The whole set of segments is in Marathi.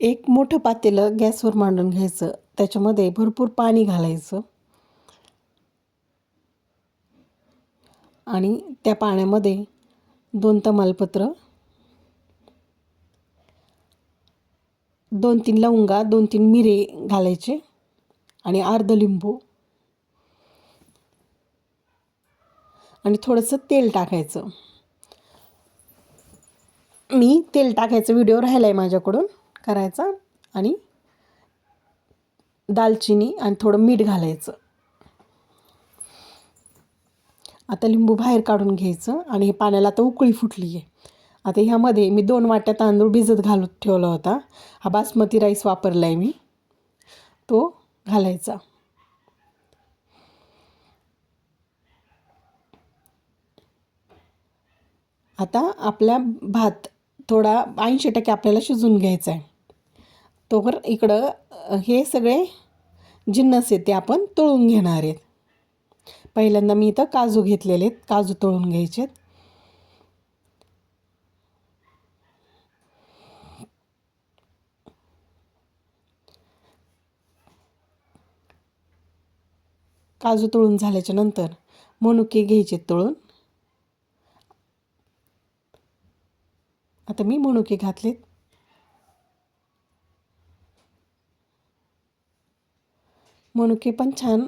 एक मोठं पातेलं गॅसवर मांडून घ्यायचं. त्याच्यामध्ये भरपूर पाणी घालायचं. आणि त्या पाण्यामध्ये दोन तमालपत्र दोन तीन लवंगा दोन तीन मिरे घालायचे आणि अर्ध लिंबू. आणि थोडंसं तेल टाकायचं. मी तेल टाकायचं व्हिडिओ राहिला आहे माझ्याकडून. करायचा आणि दालचिनी आणि थोडं मीठ घालायचं. आता लिंबू बाहेर काढून घ्यायचं आणि हे पाण्याला आता उकळी फुटली आहे आता ह्यामध्ये मी दोन वाट्या तांदूळ भिजत घालून ठेवला होता. हा बासमती राईस वापरला आहे मी. तो घालायचा. आता आपला भात थोडा ऐंशी टक्के आपल्याला शिजून घ्यायचा आहे तोवर इकडं हे सगळे जिन्नस आहेत ते आपण तळून घेणार आहेत. पहिल्यांदा मी इथं काजू घेतलेले आहेत काजू तळून घ्यायचे काजू तळून झाल्याच्यानंतर मनुके घ्यायचे तळून. आता मी मनुके घातलेत. मनुके पण छान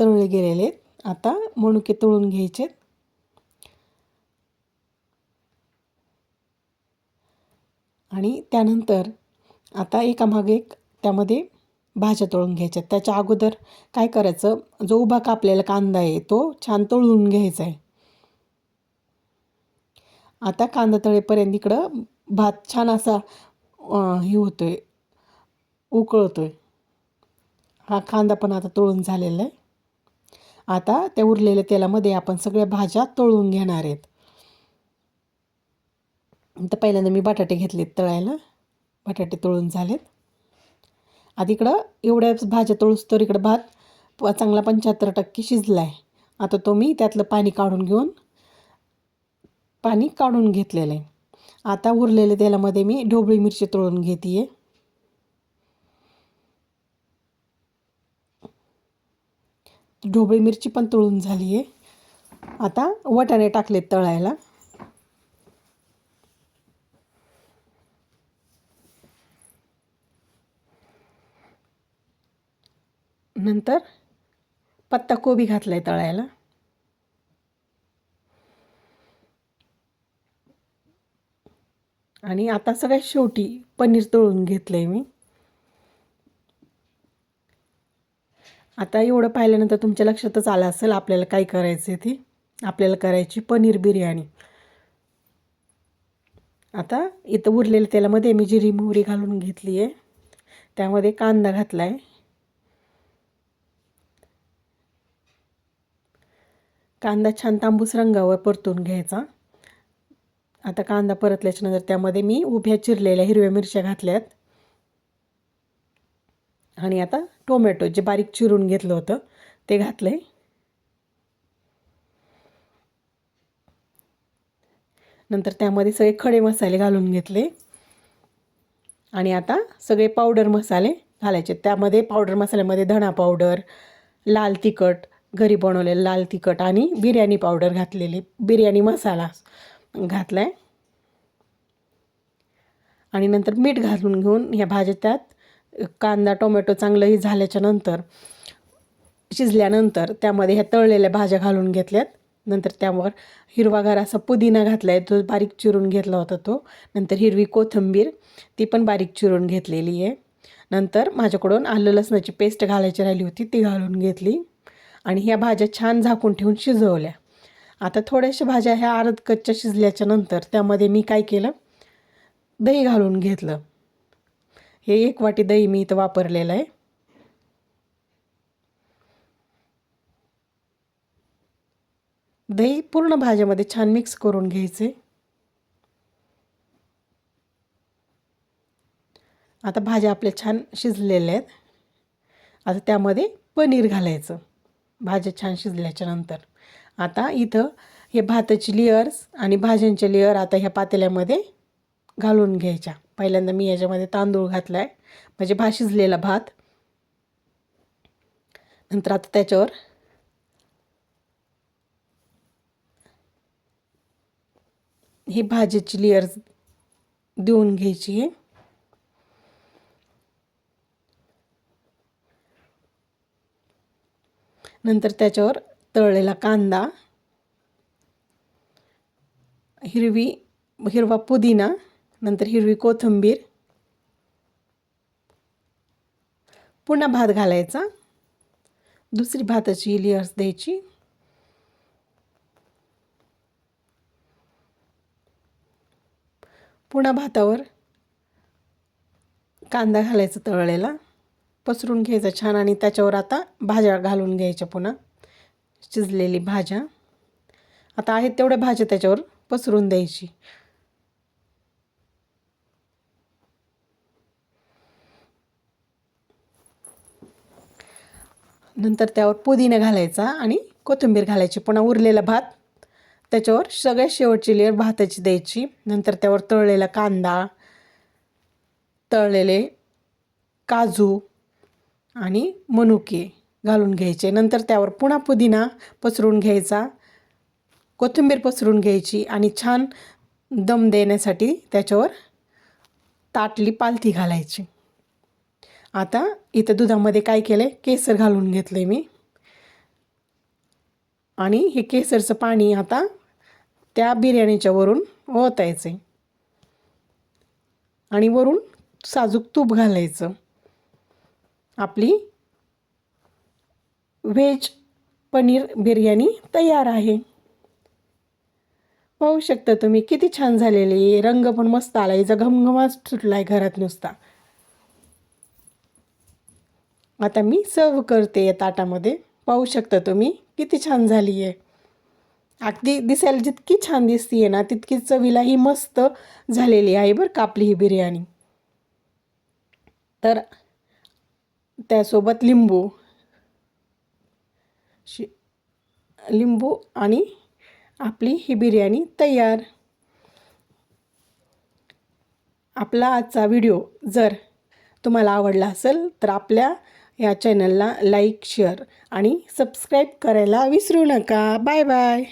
तळले गेलेले आहेत. आता मनुके तळून घ्यायचे आणि त्यानंतर आता एकामागे एक त्यामध्ये भाज्या तळून घ्यायच्या त्याच्या अगोदर काय करायचं? जो उभा कापलेला कांदा आहे तो छान तळून घ्यायचा आहे. आता कांदा तळेपर्यंत इकडं भात छान असा हे होतो आहे उकळतो आहे हा कांदा पण आता तळून झालेला आहे. आता त्या उरलेल्या तेलामध्ये आपण सगळ्या भाज्या तळून घेणार आहेत. तर पहिल्यांदा मी बटाटे घेतलेत तळायला. बटाटे तळून झालेत. आधी इकडं एवढ्याच भाज्या तळूस तर इकडं भात चांगला पंच्याहत्तर टक्के शिजला आहे आता तो मी त्यातलं पाणी काढून घेऊन पाणी काढून घेतलेलं आहे. आता उरलेल्या तेलामध्ये मी ढोबळी मिरची तळून घेते आहे ढोबळी मिरची पण तळून झाली आहे आता वटाणे टाकलेत तळायला. नंतर पत्ता कोबी घातला आहे तळायला. आणि आता सगळ्यात शेवटी पनीर तळून घेतलं आहे मी. आता एवढं पाहिल्यानंतर तुमच्या लक्षातच आलं असेल आपल्याला काय करायचं आहे आपल्याला करायची पनीर बिर्याणी. आता इथं उरलेल्या तेलामध्ये मी जिरी मोहरी घालून घेतली आहे. त्यामध्ये कांदा घातला आहे कांदा छान तांबूस रंगावर परतून घ्यायचा. आता कांदा परतल्याच्यानंतर त्यामध्ये मी उभ्या चिरलेल्या हिरव्या मिरच्या घातल्यात. आणि आता टोमॅटो जे बारीक चिरून घेतलं होतं ते घातलं नंतर त्यामध्ये सगळे खडे मसाले घालून घेतले. आणि आता सगळे पावडर मसाले घालायचे. त्यामध्ये पावडर मसाल्यामध्ये धणा पावडर लाल तिखट घरी बनवलेलं लाल तिखट आणि बिर्याणी पावडर घातलेली. बिर्याणी मसाला घातला आहे आणि नंतर मीठ घालून घेऊन ह्या भाज्या त्यात कांदा टोमॅटो चांगलंही झाल्याच्यानंतर शिजल्यानंतर त्यामध्ये ह्या तळलेल्या भाज्या घालून घेतल्यात. नंतर त्यावर हिरवागार असा पुदिना घातला आहे तो बारीक चिरून घेतला होता तो. नंतर हिरवी कोथिंबीर ती पण बारीक चिरून घेतलेली आहे. नंतर माझ्याकडून आलं लसणाची पेस्ट घालायची राहिली होती ती घालून घेतली. आणि ह्या भाज्या छान झाकून ठेवून शिजवल्या. आता थोड्याशा भाज्या ह्या अर्ध कच्च्या शिजल्याच्या नंतर त्यामध्ये मी काय केलं? दही घालून घेतलं. हे एक वाटी दही मी इथं वापरलेलं आहे. दही पूर्ण भाज्यामध्ये छान मिक्स करून घ्यायचे. आता भाज्या आपल्या छान शिजलेल्या आहेत. आता त्यामध्ये पनीर घालायचं. भाज्या छान शिजल्याच्या नंतर. आता इथं हे भाताची लेअर्स आणि भाज्यांचे लेअर आता ह्या पातेल्यामध्ये घालून घ्यायच्या. पहिल्यांदा मी याच्यामध्ये तांदूळ घातला आहे म्हणजे भात शिजलेला भात. नंतर आता त्याच्यावर ही भाजीची लेअर्स देऊन घ्यायची. आहे नंतर त्याच्यावर तळलेला कांदा हिरवी हिरवा पुदिना नंतर हिरवी कोथिंबीर. पुन्हा भात घालायचा. दुसरी भाताची लेअर्स द्यायची. पुन्हा भातावर कांदा घालायचा तळलेला. पसरून घ्यायचा छान आणि त्याच्यावर आता भाज्या घालून घ्यायच्या पुन्हा. शिजलेली भाज्या. आता आहेत तेवढ्या भाज्या त्याच्यावर पसरून द्यायची. नंतर त्यावर पुदिना घालायचा आणि कोथिंबीर घालायची. पुन्हा उरलेला भात त्याच्यावर सगळ्यात शेवटची लेअर भाताची द्यायची. नंतर त्यावर तळलेला कांदा तळलेले काजू आणि मनुके घालून घ्यायचे. नंतर त्यावर पुन्हा पुदिना पसरून घ्यायचा कोथिंबीर पसरून घ्यायची आणि छान दम देण्यासाठी त्याच्यावर ताटली पालथी घालायची. आता इथं दुधामध्ये काय केलं आहे केसर घालून घेतलं आहे मी. आणि हे केसरचं पाणी आता त्या बिर्याणीच्या वरून ओतायचं आहे आणि वरून साजूक तूप घालायचं. आपली व्हेज पनीर बिर्याणी तयार आहे. पाहू शकता तुम्ही किती छान झालेली रंग पण मस्त आला हिचा घमघमाट सुटला आहे घरात नुसता. आता मी सर्व करते या ताटामध्ये. पाहू शकता तुम्ही किती छान झाली आहे. अगदी दिसायला जितकी छान दिसतीये ना तितकी चवीलाही मस्त झालेली आहे बरं का आपली ही बिर्याणी. तर त्यासोबत लिंबू. शि लिंबू आणि आपली ही बिर्याणी तयार. आपला आजचा व्हिडिओ जर तुम्हाला आवडला असेल तर आपल्या या चॅनलला लाईक शेअर आणि सबस्क्राईब करायला विसरू नका. Bye bye.